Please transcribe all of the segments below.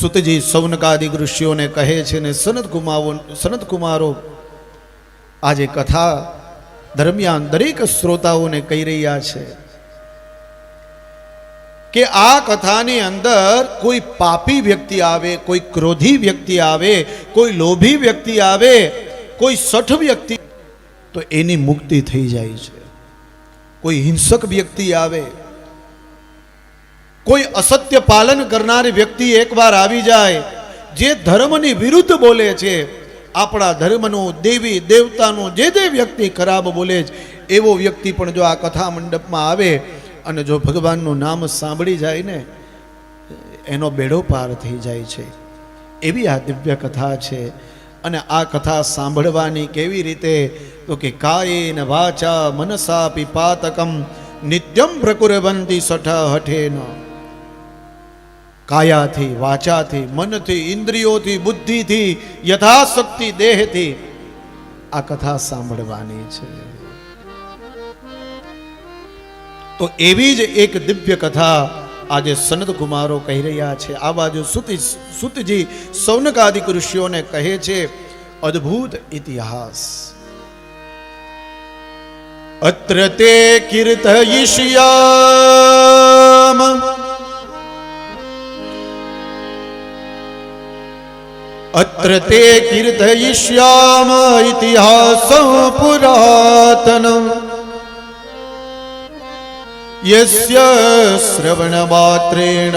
સુતજી સૌનકાદિક ઋષિઓને કહે છે ને સનત કુમારો સનત કુમારો આજે કથા દરમિયાન દરેક શ્રોતાઓને કહી રહ્યા છે કે આ કથાની અંદર કોઈ પાપી વ્યક્તિ આવે, કોઈ ક્રોધી વ્યક્તિ આવે, કોઈ લોભી વ્યક્તિ આવે, કોઈ સઠ વ્યક્તિ તો એની મુક્તિ થઈ જાય છે. કોઈ હિંસક વ્યક્તિ આવે કોઈ અસત્ય પાલન કરનાર વ્યક્તિ એકવાર આવી જાય, જે ધર્મની વિરુદ્ધ બોલે છે, આપણા ધર્મનું દેવી, દેવતાનું જે તે વ્યક્તિ ખરાબ બોલે છે, એવો વ્યક્તિ પણ જો આ કથા મંડપમાં આવે અને જો ભગવાનનું નામ સાંભળી જાય ને, એનો બેડો પાર થઈ જાય છે. એવી આ દિવ્ય કથા છે. અને આ કથા સાંભળવાની કેવી રીતે? તો કે કાયેન વાચા મનસા પિપાતકમ નિત્યમ પ્રકુરવંતી સઠ હઠેન. કાયાથી વાચાથી મનથી ઇન્દ્રિયોથી બુદ્ધિથી યથાશક્તિ દેહથી આ કથા સાંભળવાની છે તો એવી જ એક દિવ્ય કથા આજે સનદ કુમારો કહી રહ્યા છે આ બાજુ સુતિ સુતજી સૌનકાદિક ઋષિઓને કહે છે અદ્ભુત ઇતિહાસ અત્ર તે કીર્તયિષ્યામ અત્ર તે કીર્તયિષ્યામ ઇતિહાસ પુરાતનમ યસ્ય શ્રવણમાત્રેણ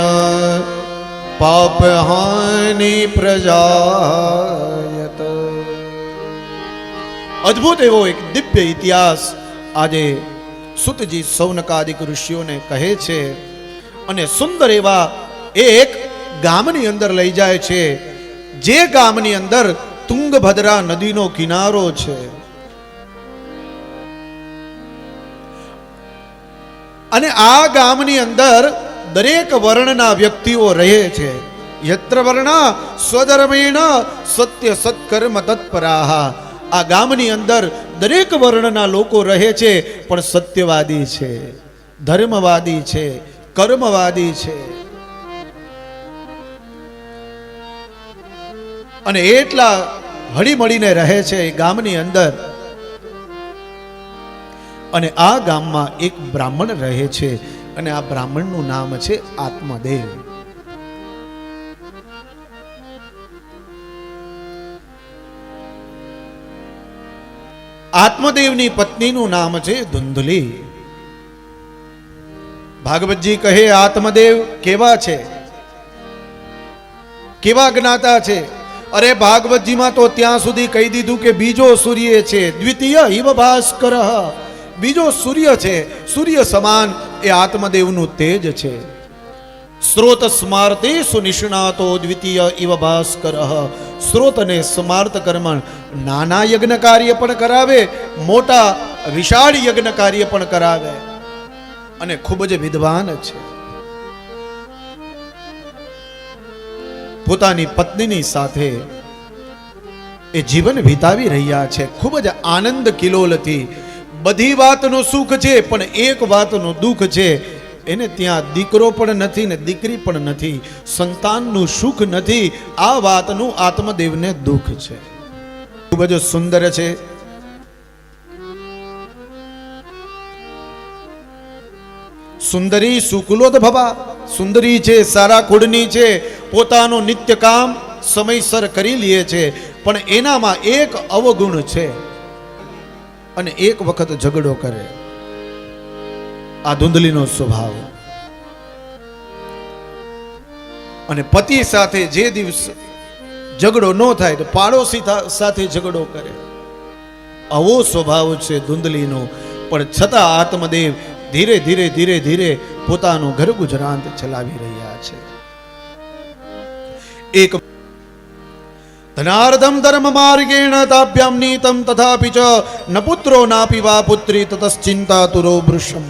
પાપહાનિ પ્રજાયત અદ્ભુત એવો એક દિવ્ય ઇતિહાસ આજે સુતજી સૌનકાદિક ઋષિઓને કહે છે અને સુંદર એવા એક ગામની અંદર લઈ જાય છે જે ગામની અંદર તુંગભદ્રા નદીનો કિનારો છે. અને આ ગામની અંદર દરેક વર્ણના વ્યક્તિઓ રહે છે. યત્ર વર્ણા, સ્વધર્મેણ, સત્ય સત્કર્મ તત્પરાહા. આ ગામની અંદર દરેક વર્ણના લોકો રહે છે, પણ સત્યવાદી છે, ધર્મવાદી છે, કર્મવાદી છે. અને એટલા હળીમળીને રહે છે એ ગામની અંદર. અને આ ગામમાં એક બ્રાહ્મણ રહે છે અને આ બ્રાહ્મણનું નામ છે આત્મદેવ. આત્મદેવની પત્નીનું નામ છે ધુંધલી. ભાગવતજી કહે, આત્મદેવ કેવા છે? કેવા જ્ઞાતા છે? અરે ભાગવતજીમાં તો ત્યાં સુધી કહી દીધું કે બીજો સૂર્ય છે, દ્વિતીય હિવ ભાસ્કર. બીજો સૂર્ય છે, સૂર્ય સમાન, એ આત્મદેવનું તેજ છે. સ્રોત સ્માર્તે સુનિષ્ણાતો દ્વિતીય ઇવ ભાસ્કર. સ્રોતને સ્માર્ત કર્મણ નાના યજ્ઞ કાર્ય પણ કરાવે, મોટા વિશાળ યજ્ઞ કાર્ય પણ કરાવે. અને ખૂબ જ વિદ્વાન છે. પોતાની પત્નીની સાથે એ જીવન વિતાવી રહ્યા છે. ખૂબ જ આનંદ કિલોલથી. બધી વાતનું સુખ છે, પણ એક વાતનું દુઃખ છે. એને ત્યાં દીકરો પણ નથી ને દીકરી પણ નથી. સંતાનનું સુખ નથી. આ વાતનું આત્મદેવને દુઃખ છે. ખૂબ જ સુંદર છે. સુંદરી સુકુલોદ ભવા. સુંદરી છે, સારા કુળની છે, પોતાનું નિત્ય કામ સમયસર કરી લે છે. પણ એનામાં એક અવગુણ છે અને એક વખત ઝઘડો કરે. આ ધૂંધલીનો સ્વભાવ. અને પતિ સાથે જે દિવસ ઝઘડો ન થાય તો પાડોશી સાથે ઝઘડો કરે. આવો સ્વભાવ છે ધૂંધલીનો. પણ છતાં આત્મદેવ ધીરે ધીરે ધીરે ધીરે પોતાનું ઘર ગુજરાત ચલાવી રહ્યા છે. એક ધનાર્ધમ ધર્મ માર્ગેણ તાભ્યામ નીતમ તથાપિ ચ, ન પુત્રો નાપી વા પુત્રી તતશ્ચિંતા તુરો વૃષમ.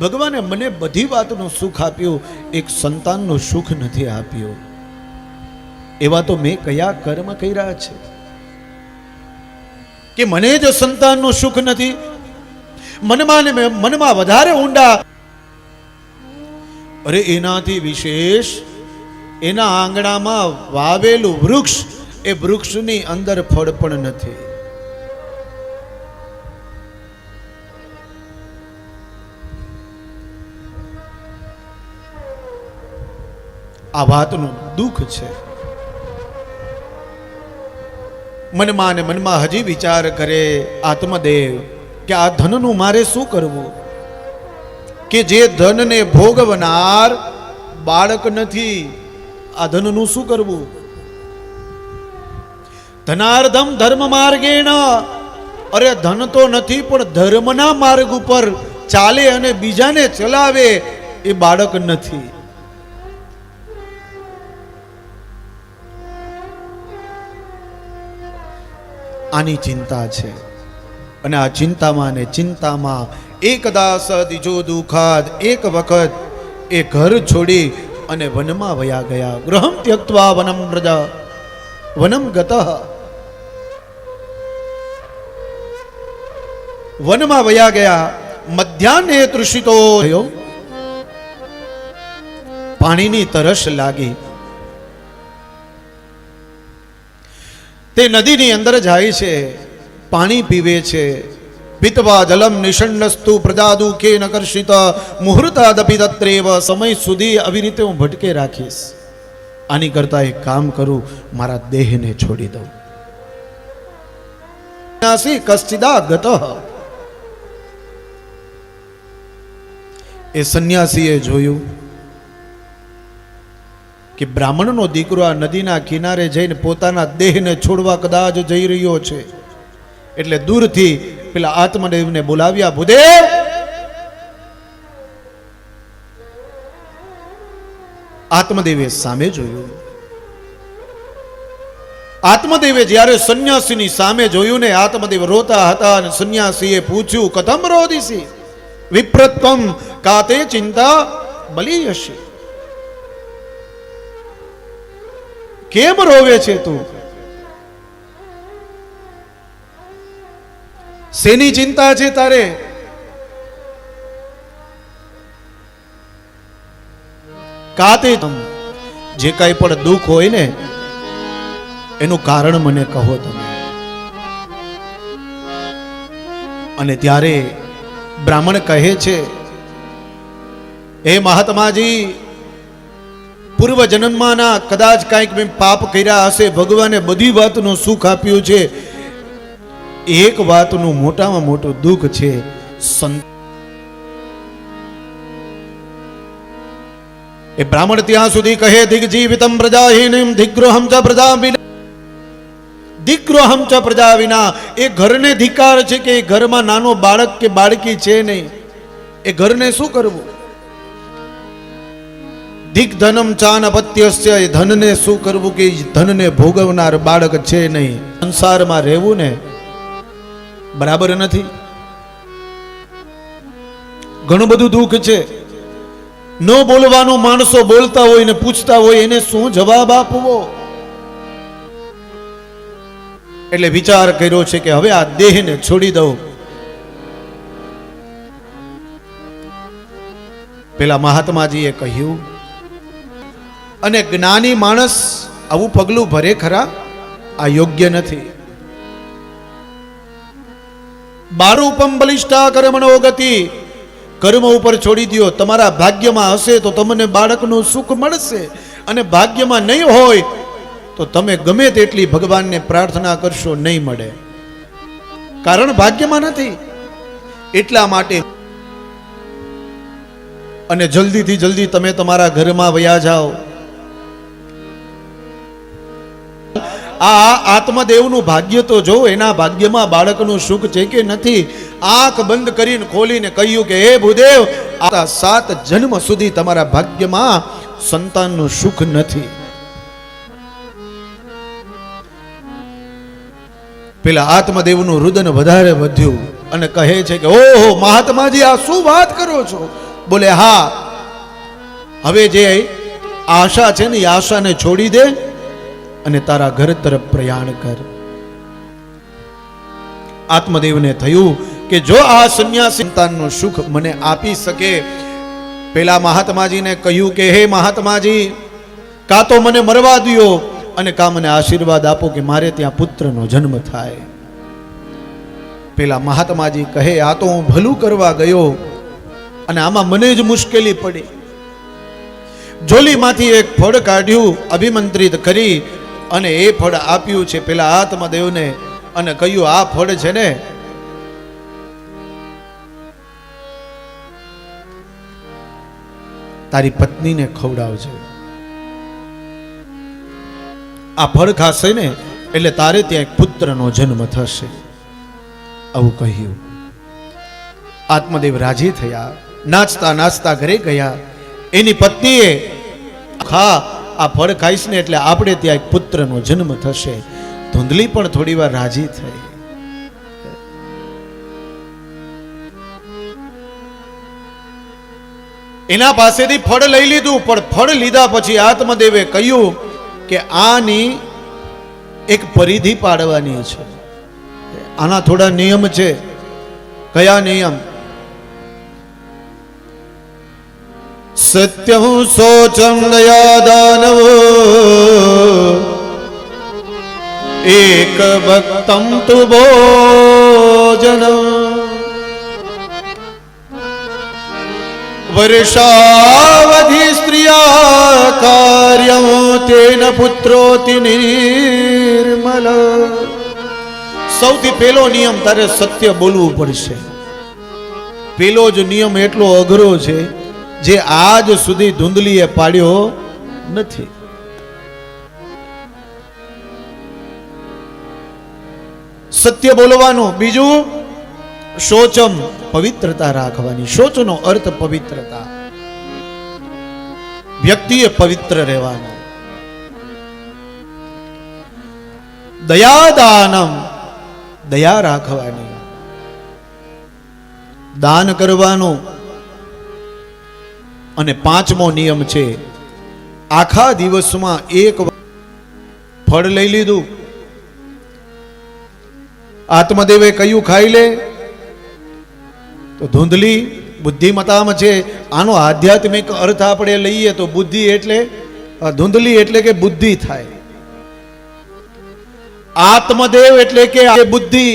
ભગવાને મને બધી વાતનું સુખ આપ્યું, એક સંતાનનું સુખ નથી આપ્યું. એવા તો મેં કયા કર્મ કર્યા છે? કે મને જ સંતાનનું સુખ નથી મનમાં મનમાં વધારે ઊંડા. અરે એનાથી વિશેષ એના આંગણામાં વાવેલું વૃક્ષ એ વૃક્ષની અંદર ફળ પણ નથી. આ વાતનું દુઃખ છે. મનમાં ને મનમાં હજી વિચાર કરે આત્મદેવ. કે આ ધનનું મારે શું કરવું? કે જે ધનને ભોગવનાર બાળક નથી, આ ધનનું શું કરવું? ધનાર્ધમ ધર્મ માર્ગેણ. અરે ધન તો નથી, પણ ધર્મના માર્ગ ઉપર ચાલે અને બીજાને ચલાવે એ બાળક નથી. આની ચિંતા છે. અને આ ચિંતામાં ને ચિંતામાં એકદા સદીજો દુખાદ, એક વખત એ ઘર છોડી અને વનમાં વયા ગયા. ગૃહમ ત્યક્તવા વનમ પ્રજા વનમ ગત. વનમાં વયા ગયા, મધ્યાહ્ને તૃષિતો થયો. પાણીની તરસ લાગી. તે નદીની અંદર જાય છે. પાણી પીવે છે. પીતવા જલમ નિષણસ્તુ પ્રજાદુ કે નકર્ષિત મુહૂર્તાદપી તત્રેવ સમય સુધી આવી રીતે હું ભટકે રાખીશ. આની કરતા એક કામ કરું, મારા દેહને છોડી દઉં. કશ્ચિદા ગત એ સંન્યાસીએ જોયું કે બ્રાહ્મણનો દીકરો આ નદીના કિનારે જઈને પોતાના દેહને છોડવા કદાચ જઈ રહ્યો છે. એટલે દૂરથી પેલા આત્મદેવને બોલાવ્યા, ભૂદેવ! આત્મદેવે સામે જોયું. આત્મદેવે જ્યારે સંન્યાસીની સામે જોયું ને આત્મદેવ રોતા હતા અને સંન્યાસીએ પૂછ્યું, કથમ રોદિસી વિપ્રત્વમ કાતે ચિંતા બલી હશે કેમ રોવે છે તું? શેની ચિંતા છે તારે? કાતે જે કાંઈ પણ દુઃખ હોય ને, એનું કારણ મને કહો તમે. અને ત્યારે બ્રાહ્મણ કહે છે એ મહાત્માજી પૂર્વ જન્મમાંના કદાચ કાંઈક મેં પાપ કર્યા હશે, ભગવાને બધી વાતનું સુખ આપ્યું છે એક વાતનું મોટામાં મોટું દુઃખ છે એ બ્રાહ્મણ ત્યાં સુધી કહે, દિગ્જીવિતમ પ્રજાહીનમ, દિગ્રોહમ ચ પ્રજા વિના દિગ્રોહમ ચ પ્રજા વિના, એ ઘરને ધિકાર છે કે એ ઘરમાં નાનો બાળક કે બાળકી છે નહીં. એ ઘરને શું કરવું? દિગ્ધનમ ચાનપત્યસ્ય, એ ધનને શું કરવું કે ધનને ભોગવનાર બાળક છે નહીં. સંસારમાં રહેવું ને બરાબર નથી? ઘણું બધું દુઃખ છે. ન બોલવાનું માણસો બોલતા હોય ને પૂછતા હોય એને શું જવાબ આપવો? એટલે વિચાર કર્યો છે કે હવે આ દેહને છોડી દઉં. પેલા મહાત્માજીએ કહ્યું, અને જ્ઞાની માણસ આવું પગલું ભરે ખરા? આ યોગ્ય નથી. બારૂપમ બલિષ્ઠા કર્મણો ગતિ કર્મ ઉપર છોડી દો તમારા ભાગ્યમાં હશે તો તમને બાળકનું સુખ મળશે. અને ભાગ્યમાં નહીં હોય તો તમે ગમે તેટલી ભગવાનને પ્રાર્થના કરશો, નહીં મળે. કારણ ભાગ્યમાં નથી. એટલા માટે અને જલ્દીથી જલ્દી તમે તમારા ઘરમાં વયા જાઓ. આ આત્મદેવનું ભાગ્ય તો જો એના ભાગ્યમાં બાળકનું સુખ છે કે નથી, આંખ બંધ કરીને ખોલીને કહ્યું કે, હે ભૂદેવ, આ સાત જન્મ સુધી તમારા ભાગ્યમાં સંતાનનું સુખ નથી. પેલા આત્મદેવનું રુદન વધારે વધ્યું અને કહે છે કે, ઓહો, મહાત્માજી, આ શું વાત કરો છો? બોલે, હા, હવે જે આશા છે ને એ આશાને છોડી દે અને તારા ઘર તરફ પ્રયાણ કર. આત્મદેવને થયું કે જો આ સંન્યાસી સંતાનનું સુખ મને આપી શકે, પેલા મહાત્માજીને કહ્યું કે, હે મહાત્માજી, કાં તો મને મરવા દો અને કાં મને આશીર્વાદ આપો કે મારે ત્યાં પુત્રનો જન્મ થાય. પેલા મહાત્માજી કહે, આ તો હું ભલું કરવા ગયો અને આમાં મને જ મુશ્કેલી પડી. જોલીમાંથી એક ફળ કાઢ્યું, અભિમંત્રિત કરી અને એ ફળ આપ્યું છે પેલા આત્મદેવને અને કહ્યું, આ ફળ છે ને, તારી પત્નીને ખવડાવજે. આ ફળ ખાશે ને, એટલે તારે ત્યાં એક પુત્રનો જન્મ થશે. આવું કહ્યું. આત્મદેવ રાજી થયા નાચતા નાચતા ઘરે ગયા. એની પત્નીએ, ખા આ ફળ ખાઈશ ને એટલે આપણે ત્યાં એક પુત્રનો જન્મ થશે. ધૂંધલી પણ થોડી વાર રાજી થઈ. એના પાસેથી ફળ લઈ લીધું, પણ ફળ લીધા પછી આત્મદેવે કહ્યું કે આની એક પરિધિ પાડવાની છે. આના થોડા નિયમ છે. કયા નિયમ? સત્યમ શોચમ દયા દાનવો એક ભક્તમ તુ ભોજનમ વર્ષાવધિ સ્ત્રિયા કાર્યમ તેન પુત્રોતિ નિર્મલ સૌથી પહેલો નિયમ તારે સત્ય બોલવું પડશે. પેલો જ નિયમ એટલો અઘરો છે જે આજ સુધી ધૂંધલીએ પાડ્યો નથી. સત્ય બોલવાનું, બીજું શોચમ પવિત્રતા રાખવાની. શોચનો અર્થ પવિત્રતા. વ્યક્તિએ પવિત્ર રહેવાનું. દયાદાનમ, દયા રાખવાની. દાન કરવાનું અને પાંચમો નિયમ છે, આખા દિવસમાં એક ફળ લઈ લીધું. આત્મદેવે કયું ખાઈ લે? તો ધૂંધલી બુદ્ધિમતામાં છે. આનો આધ્યાત્મિક અર્થ આપણે લઈએ તો બુદ્ધિ એટલે ધૂંધલી એટલે કે બુદ્ધિ થાય. આત્મદેવ એટલે કે બુદ્ધિ.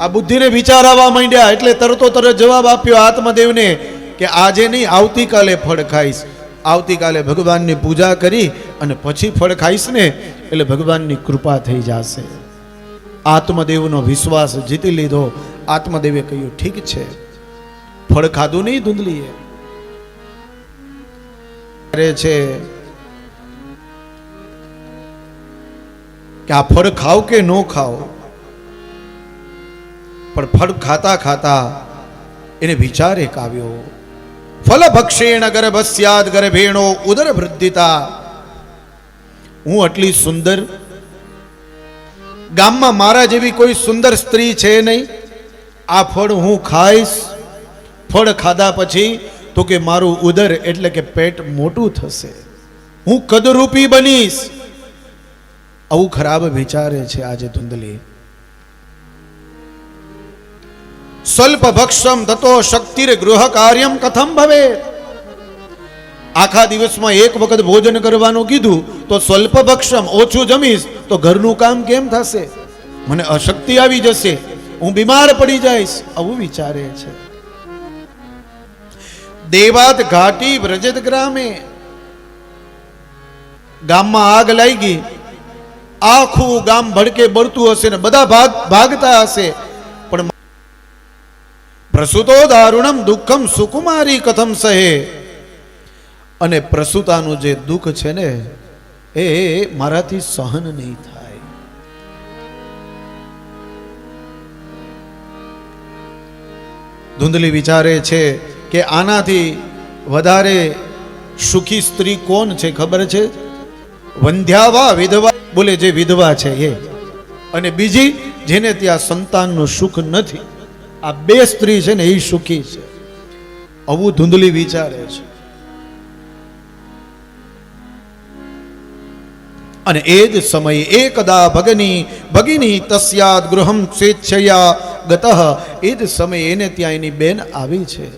આ બુદ્ધિને વિચાર આવવા માંડ્યા એટલે તરતો તરત જવાબ આપ્યો આત્મદેવને કે આજે નહીં, આવતીકાલે ફળ ખાઈશ. આવતીકાલે ભગવાનની પૂજા કરી અને પછી ફળ ખાઈશ ને, એટલે ભગવાનની કૃપા થઈ જશે. આત્મદેવનો વિશ્વાસ જીતી લીધો. આત્મદેવે કહ્યું, ઠીક છે. ફળ ખાધું નહીં ધૂંધલીએ. કરે છે કે આ ફળ ખાવ કે ન ખાવ? પણ ફળ ખાતા ખાતા એને વિચાર એક આવ્યો. ફલ ભક્ષેણ ગર્ભસ્યાદ ગર્ભેણો ઉદર વૃદ્ધિતા. હું આટલી સુંદર, ગામમાં મારા જેવી કોઈ સુંદર સ્ત્રી છે નહીં. આ ફળ હું ખાઈશ. ફળ ખાધા પછી તો કે મારું ઉદર એટલે કે પેટ મોટું થશે. હું કદરૂપી બનીશ. આવું ખરાબ વિચારે છે આજે ધુંધલી. સ્વલ્પ ભક્ષમ તતો શક્તિર ગૃહ કાર્યમ કથમ ભવે આખા દિવસમાં એક વખત ભોજન કરવાનું કીધું, તો સ્વલ્પ ભક્ષમ ઓછું જમીશ, તો ઘરનું કામ કેમ થશે? મને અશક્તિ આવી જશે, હું બીમાર પડી જઈશ, આવું વિચારે છે. દેવાત ઘાટી વ્રજત ગ્રામે. ગામમાં આગ લાગી. આખું ગામ ભડકે બળતું હશે ને બધા ભાગ ભાગતા હશે. પ્રસૂતો દારૂણમ દુઃખમ સુકુમારી કથમ સહે. અને પ્રસૂતાનું જે દુઃખ છે ને, એ મારાથી સહન નહીં થાય. ધૂંધલી વિચારે છે કે આનાથી વધારે સુખી સ્ત્રી કોણ છે ખબર છે? વંધ્યાવા વિધવા, બોલે જે વિધવા છે એ. અને બીજી જેને ત્યાં સંતાનનું સુખ નથી. આ બે સ્ત્રી છે ને એ સુખી છે. આવું ધૂંધલી વિચારે છે. અને એ જ સમયે એકદા ભગની, ભગિની તસ્યાદ ગૃહમ સ્વેચ્છયા ગતઃ. એ જ સમયે એને ત્યાં એની બેન આવી છે.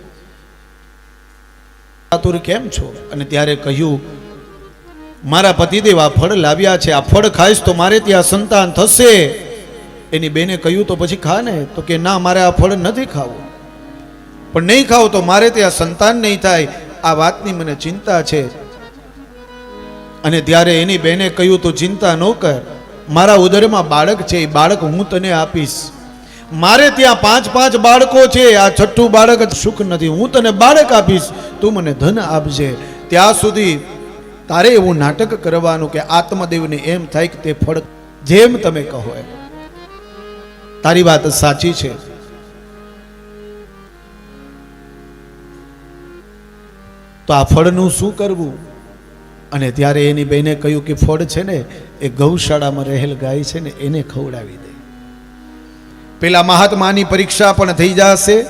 આતુર કેમ છો? અને ત્યારે કહ્યું, મારા પતિદેવ આ ફળ લાવ્યા છે. આ ફળ ખાઈશ તો મારે ત્યાં સંતાન થશે. એની બેને કહ્યું, તો પછી ખા ને. તો કે, ના, મારે આ ફળ નથી ખાવું. પણ નહીં ખાવ તો મારે ત્યાં સંતાન નહીં થાય. આ વાતની મને ચિંતા છે. અને ત્યારે એની બેને કહ્યું, તો ચિંતા ન કર. મારા ઉદરમાં બાળક છે. એ બાળક હું તને આપીશ. મારે ત્યાં પાંચ પાંચ બાળકો છે. આ છઠ્ઠું બાળક જ સુખ નથી. હું તને બાળક આપીશ. તું મને ધન આપજે. ત્યાં સુધી તારે એવું નાટક કરવાનું કે આત્મદેવને એમ થાય કે તે ફળ જેમ તમે કહો એમ. તારી વાત સાચી છે. તો આ ફળનું શું કરવું? અને ત્યારે એની બેને કહ્યું કે ફળ છે ને, એ ગૌશાળામાં રહેલ ગાય છે ને, એને ખવડાવી દે. પેલા મહાત્માની પરીક્ષા પણ થઈ જશે.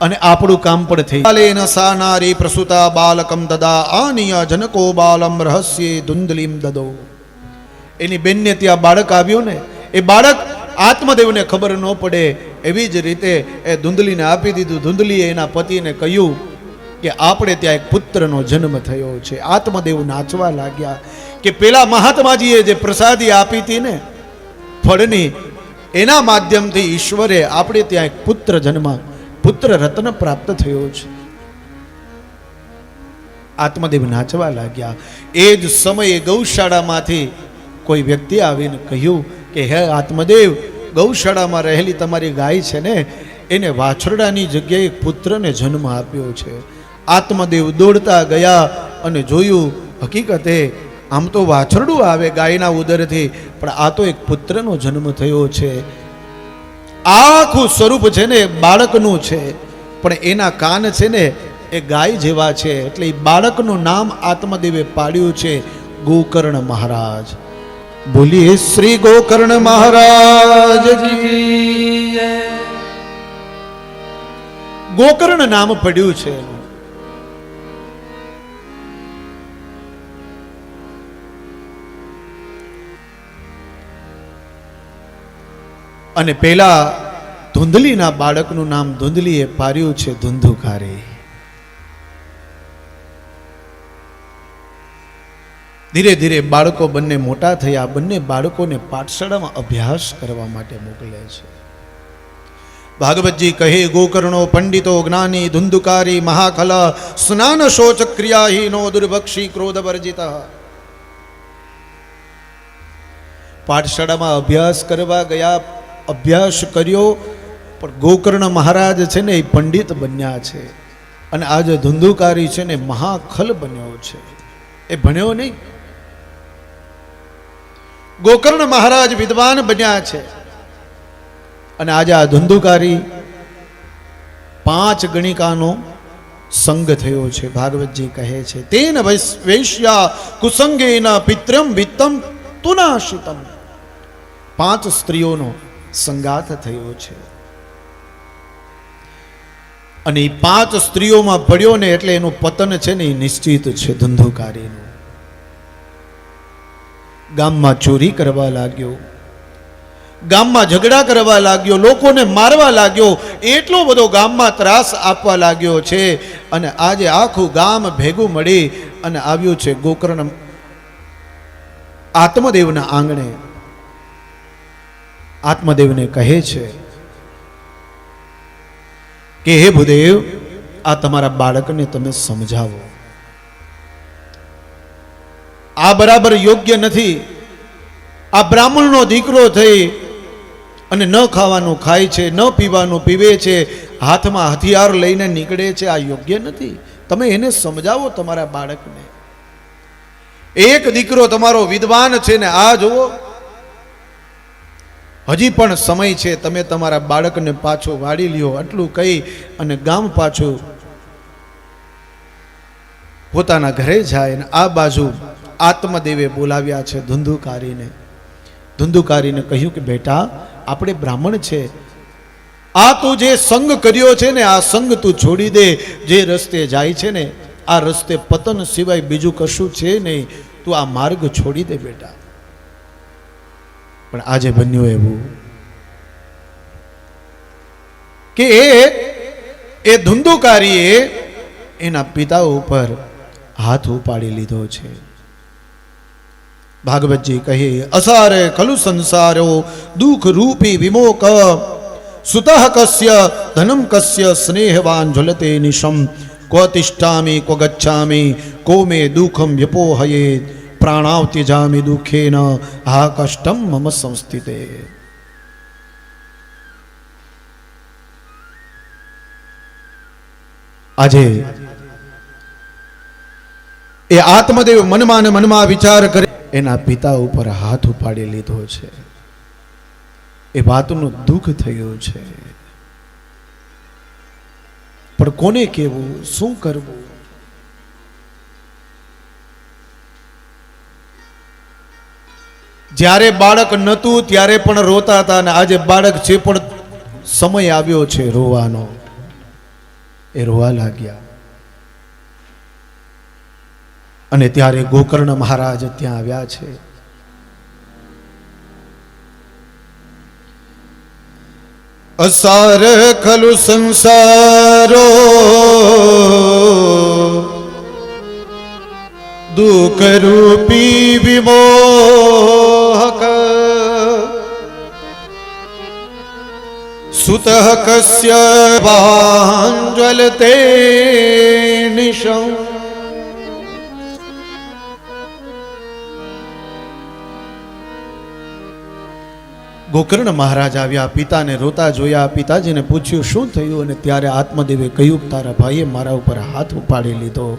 અને આપણું કામ પણ થઈ બાલેન સા નારી પ્રસુતા બાલકમ દદા આનિય જનકો બાલમ રહસ્ય ધુંદલીમ દદો. એની બેનને ત્યાં બાળક આવ્યું ને, એ બાળક આત્મદેવને ખબર ન પડે એવી જ રીતે એ ધુંધલીને આપી દીધું. ધૂંધલીએ એના પતિને કહ્યું કે આપણે ત્યાં એક પુત્રનો જન્મ થયો છે. આત્મદેવ નાચવા લાગ્યા કે પેલા મહાત્માજીએ જે પ્રસાદી આપી હતી ને ફળની, એના માધ્યમથી ઈશ્વરે આપણે ત્યાં એક પુત્ર જન્મ, પુત્ર રત્ન પ્રાપ્ત થયો છે. આત્મદેવ નાચવા લાગ્યા. એ જ સમયે ગૌશાળામાંથી કોઈ વ્યક્તિ આવીને કહ્યું કે, હે આત્મદેવ, ગૌશાળામાં રહેલી તમારી ગાય છે ને, એને વાછરડાની જગ્યાએ પુત્રને જન્મ આપ્યો છે. આત્મદેવ દોડતા ગયા અને જોયું, હકીકતે આમ તો વાછરડું આવે ગાયના ઉદરથી, પણ આ તો એક પુત્રનો જન્મ થયો છે. આખું સ્વરૂપ છે ને બાળકનું છે, પણ એના કાન છે ને એ ગાય જેવા છે. એટલે એ બાળકનું નામ આત્મદેવે પાડ્યું છે ગોકર્ણ મહારાજ. બોલીએ, શ્રી ગોકર્ણ મહારાજ ગોકર્ણ નામ પડ્યું છે અને પેલા ધુંધલીના બાળકનું નામ ધુંધલીએ પાર્યું છે ધુંધુકારી. ધીરે ધીરે બાળકો બંને મોટા થયા. બંને બાળકોને પાઠશાળામાં અભ્યાસ કરવા માટે મોકલે છે. ભાગવતજી કહે, ગોકર્ણો, પંડિતો, જ્ઞાની, ધુંધુકારી મહાખલ સ્નાન શોચ ક્રિયાહીનો દુર્ભક્ષી ક્રોધ વર્જિત પાઠશાળામાં અભ્યાસ કરવા ગયા, અભ્યાસ કર્યો, પણ ગોકર્ણ મહારાજ છે ને એ પંડિત બન્યા છે. અને આજે ધુંધુકારી છે ને મહાખલ બન્યો છે. એ ભણ્યો નહીં. ગોકર્ણ મહારાજ વિદ્વાન બન્યા છે. અને આજે આ ધંધુકારી પાંચ ગણિકાનો સંગ થયો છે, ભાગવતજી કહે છે. તેન વૈશ્યા કુસંગેન પિત્રમ વિત્તમ તુનાશિતમ. પાંચ સ્ત્રીઓનો સંગાથ થયો છે. અને એ પાંચ સ્ત્રીઓમાં પડ્યો ને એટલે એનું પતન છે ને એ નિશ્ચિત છે ધંધુકારીનું. ગામમાં ચોરી કરવા લાગ્યો. ગામમાં ઝઘડા કરવા લાગ્યો, લોકોને મારવા લાગ્યો, એટલો બધો ગામમાં ત્રાસ આપવા લાગ્યો છે. અને આજે આખું ગામ ભેગું મળી અને આવ્યું છે ગોકર્ણ આત્મદેવના આંગણે. આત્મદેવને કહે છે કે, હે ભૂદેવ, આ તમારા બાળકને તમે સમજાવો. આ બરાબર યોગ્ય નથી. આ બ્રાહ્મણનો દીકરો થઈ અને ન ખાવાનું ખાય છે, ન પીવાનું પીવે છે, હાથમાં હથિયાર લઈને નીકળે છે, આ યોગ્ય નથી. તમે એને સમજાવો તમારા બાળકને. એક દીકરો તમારો વિદ્વાન છે ને આ જુઓ. હજી પણ સમય છે, તમે તમારા બાળકને પાછો વાળી લ્યો, આટલું કહી અને ગામ પાછું પોતાના ઘરે જાય અને આ બાજુ આત્મદેવે બોલાવ્યા છે ધુંધુકારીને. ધુંધુકારીને કહ્યું કે, બેટા, આપણે બ્રાહ્મણ છે. આ તું જે સંગ કર્યો છે ને, આ સંગ તું છોડી દે. જે રસ્તે જાય છે ને, આ રસ્તે પતન સિવાય બીજું કશું છે નહીં. તું આ માર્ગ છોડી દે, બેટા. પણ આજે બન્યું એવું કે એ એ ધુંધુકારીએ એના પિતા ઉપર હાથ ઉપાડી લીધો છે. ભાગવતજી કહે અસારે ખલુ સંસારો દુઃખ રૂપી વિમોક સુતઃ કસ્ય ધનમ કસ્ય સ્નેહવાન જ્વલતે નિશમ ક્વ તિષ્ઠામિ ક્વ ગચ્છામિ કો મે દુઃખમ વ્યપોહયે પ્રાણાવત્યજામિ દુઃખેન હા કષ્ટમ મમ સંસ્થિતે આજે એ આત્મદેવ મનમાં ને મનમાં વિચાર કરે એના પિતા ઉપર હાથ ઉપાડી લીધો છે. એ વાતનું દુઃખ થયું છે. પણ કોને કેવું શું કરવું? જ્યારે બાળક નહોતું, ત્યારે પણ રોતા હતા અને આજે બાળક છે પણ સમય આવ્યો છે રોવાનો, એ રોવા લાગ્યા. અને ત્યારે ગોકર્ણ મહારાજ ત્યાં આવ્યા છે. અસાર ખલુ સંસારો, દુઃખ રૂપી વિમોહક, સુત કસ્ય વાંજ્વલતે નિશમ ગોકર્ણ મહારાજ આવ્યા, પિતાને રોતા જોયા. પિતાજીને પૂછ્યું, શું થયું? અને ત્યારે આત્મદેવે કહ્યું, તારા ભાઈએ મારા ઉપર હાથ ઉપાડી લીધો.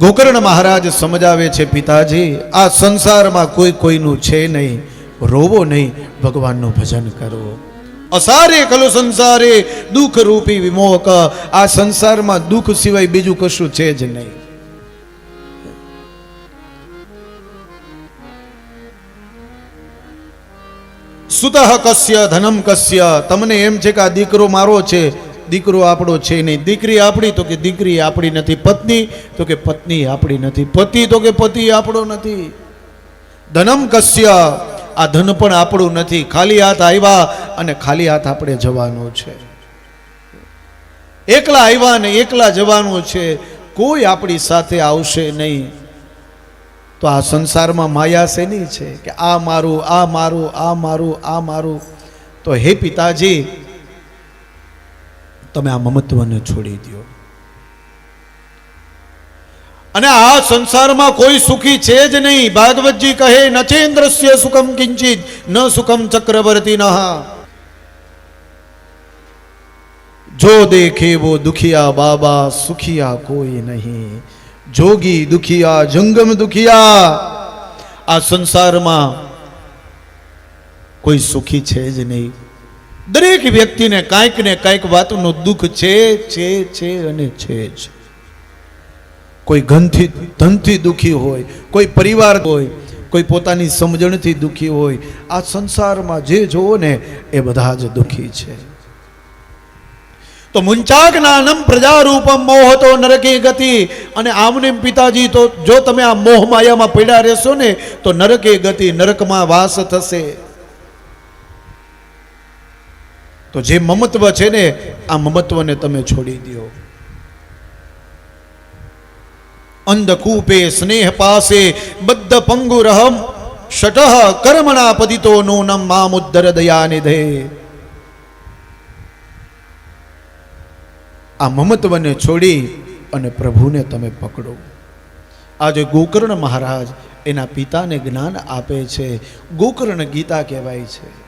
ગોકર્ણ મહારાજ સમજાવે છે, પિતાજી, આ સંસારમાં કોઈ કોઈનું છે નહીં. રોવો નહીં. ભગવાનનું ભજન કરો. અસારે કલો સંસારે દુઃખ રૂપી વિમોહક આ સંસારમાં દુઃખ સિવાય બીજું કશું છે જ નહીં. સુતઃ કસ્ય, ધનમ કસ્ય. તમને એમ છે કે આ દીકરો મારો છે. દીકરો આપણો છે નહીં. દીકરી આપણી તો કે દીકરી આપણી નથી પત્ની, તો કે પત્ની આપણી નથી પતિ, તો કે પતિ આપણો નથી. ધનમ કસ્ય. આ ધન પણ આપણું નથી. ખાલી હાથ આવ્યા અને ખાલી હાથ આપણે જવાનું છે. એકલા આવ્યા ને એકલા જવાનું છે. કોઈ આપણી સાથે આવશે નહીં. તો આ સંસારમાં માયા શેની છે? કે આ મારું આ મારું આ મારું આ મારું. તો હે પિતાજી, તમે આ મમત્વને છોડી દો અને આ સંસારમાં કોઈ સુખી છે જ નહીં. ભાગવતજી કહે નચેન્દ્રસ્ય સુખમ કિંચિત, ન સુખમ ચક્રવર્તી જો દેખે વો દુખિયા બાબા, સુખિયા કોઈ નહીં. જોગી દુખિયા, જંગમ દુખિયા, આ સંસારમાં કોઈ સુખી છે જ નહીં. દરેક વ્યક્તિને કાંઈક ને કાંઈક વાતનું દુઃખ છે છે છે અને છે જ. કોઈ ઘનથી ધનથી દુખી હોય, કોઈ પરિવાર હોય, કોઈ પોતાની સમજણથી દુખી હોય, આ સંસારમાં જે જોવો ને, એ બધા જ દુખી છે. તો મુંચા પ્રજા પ્રજારૂપમ મોહ તો નરકી ગતિ. અને આમને પિતાજી, તો જો તમે આ મોહ માયામાં પડ્યા રહેશો ને, તો નરકે ગતિ, નરકમાં વાસ થશે. તો જે મમત્વ છે ને, આ મમત્વને તમે છોડી દો અંધકૂપે સ્નેહ પાસે, બદ્ધ પંગુરહમ શટઃ કર્મણા પદિતો નૂનમ મામુદ્દર દયાનિધે. આ મમત્વને છોડી અને પ્રભુને તમે પકડો. આજે ગોકર્ણ મહારાજ એના પિતાને જ્ઞાન આપે છે. ગોકર્ણ ગીતા કહેવાય છે.